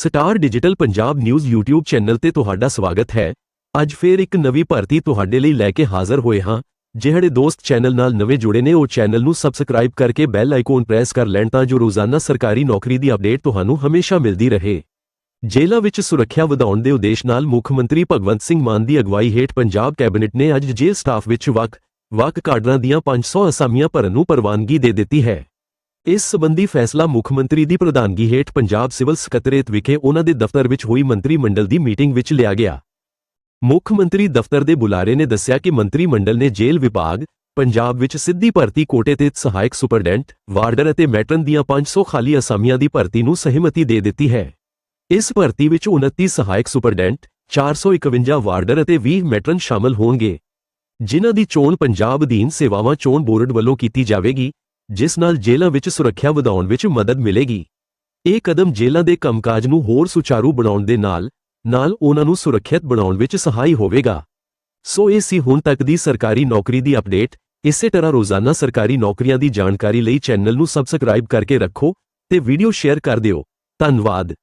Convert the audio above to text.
Star digital Punjab news YouTube channel ਤੇ ਤੁਹਾਡਾ ਸਵਾਗਤ ਹੈ। ਅੱਜ ਫੇਰ ਇੱਕ ਨਵੀਂ ਭਰਤੀ ਤੁਹਾਡੇ ਲਈ ਲੈ ਕੇ ਹਾਜ਼ਰ ਹੋਏ ਹਾਂ। ਜਿਹੜੇ ਦੋਸਤ ਚੈਨਲ ਨਾਲ ਨਵੇਂ ਜੁੜੇ ਨੇ, ਉਹ ਚੈਨਲ ਨੂੰ ਸਬਸਕ੍ਰਾਈਬ ਕਰਕੇ ਬੈਲ ਆਈਕਨ ਪ੍ਰੈਸ ਕਰ ਲੈਣ ਤਾਂ ਜੋ ਰੋਜ਼ਾਨਾ ਸਰਕਾਰੀ ਨੌਕਰੀ ਦੀ ਅਪਡੇਟ ਤੁਹਾਨੂੰ ਹਮੇਸ਼ਾ ਮਿਲਦੀ ਰਹੇ। ਜੇਲ੍ਹਾਂ ਵਿੱਚ ਸੁਰੱਖਿਆ ਵਧਾਉਣ ਦੇ ਉਦੇਸ਼ ਨਾਲ ਮੁੱਖ ਮੰਤਰੀ ਭਗਵੰਤ ਸਿੰਘ ਮਾਨ ਦੀ ਅਗਵਾਈ ਹੇਠ ਪੰਜਾਬ ਕੈਬਨਿਟ ਨੇ ਅੱਜ ਜੇਲ੍ਹ ਸਟਾਫ ਵਿੱਚ ਵਕ ਵਕ ਕਾਡਰਾਂ ਦੀਆਂ 500 ਅਸਾਮੀਆਂ ਭਰਨ ਨੂੰ ਪ੍ਰਵਾਨਗੀ ਦੇ ਦਿੱਤੀ ਹੈ। ਇਸ ਸਬੰਧੀ ਫੈਸਲਾ ਮੁੱਖ ਮੰਤਰੀ ਦੀ ਪ੍ਰਧਾਨਗੀ ਹੇਠ ਪੰਜਾਬ ਸਿਵਲ ਸਕੱਤਰੇਤ ਵਿਖੇ ਉਹਨਾਂ ਦੇ ਦਫ਼ਤਰ ਵਿੱਚ ਹੋਈ ਮੰਤਰੀ ਮੰਡਲ ਦੀ ਮੀਟਿੰਗ ਵਿੱਚ ਲਿਆ ਗਿਆ। ਮੁੱਖ ਮੰਤਰੀ ਦਫ਼ਤਰ ਦੇ ਬੁਲਾਰੇ ਨੇ ਦੱਸਿਆ ਕਿ ਮੰਤਰੀ ਮੰਡਲ ਨੇ ਜੇਲ੍ਹ ਵਿਭਾਗ, ਪੰਜਾਬ ਵਿੱਚ ਸਿੱਧੀ ਭਰਤੀ ਕੋਟੇ ਤੇ ਸਹਾਇਕ ਸੁਪਰਡੈਂਟ, ਵਾਰਡਰ ਅਤੇ ਮੈਟਰਨ ਦੀਆਂ 500 ਖਾਲੀ ਅਸਾਮੀਆਂ ਦੀ ਭਰਤੀ ਨੂੰ ਸਹਿਮਤੀ ਦੇ ਦਿੱਤੀ ਹੈ। ਇਸ ਭਰਤੀ ਵਿੱਚ 29 ਸਹਾਇਕ ਸੁਪਰਡੈਂਟ 451 ਵਾਰਡਰ ਅਤੇ 20 ਮੈਟਰਨ ਸ਼ਾਮਲ ਹੋਣਗੇ। ਜਿਨ੍ਹਾਂ ਦੀ ਚੋਣ ਪੰਜਾਬ ਅਧੀਨ ਸੇਵਾਵਾਂ ਚੋਣ ਬੋਰਡ ਵੱਲੋਂ ਕੀਤੀ ਜਾਵੇਗੀ ਜਿਸ ਨਾਲ ਜੇਲ੍ਹਾਂ ਵਿੱਚ ਸੁਰੱਖਿਆ ਵਧਾਉਣ ਵਿੱਚ ਮਦਦ ਮਿਲੇਗੀ। ਇਹ ਕਦਮ ਜੇਲ੍ਹਾਂ ਦੇ ਕੰਮਕਾਜ ਨੂੰ ਹੋਰ ਸੁਚਾਰੂ ਬਣਾਉਣ ਦੇ ਨਾਲ ਨਾਲ ਉਹਨਾਂ ਨੂੰ ਸੁਰੱਖਿਅਤ ਬਣਾਉਣ ਵਿੱਚ ਸਹਾਈ ਹੋਵੇਗਾ। ਸੋ ਇਹ ਸੀ ਹੁਣ ਤੱਕ ਦੀ ਸਰਕਾਰੀ ਨੌਕਰੀ ਦੀ ਅਪਡੇਟ। ਇਸੇ ਤਰ੍ਹਾਂ ਰੋਜ਼ਾਨਾ ਸਰਕਾਰੀ ਨੌਕਰੀਆਂ ਦੀ ਜਾਣਕਾਰੀ ਲਈ ਚੈਨਲ ਨੂੰ ਸਬਸਕ੍ਰਾਈਬ ਕਰਕੇ ਰੱਖੋ ਤੇ ਵੀਡੀਓ ਸ਼ੇਅਰ ਕਰ ਦਿਓ। ਧੰਨਵਾਦ।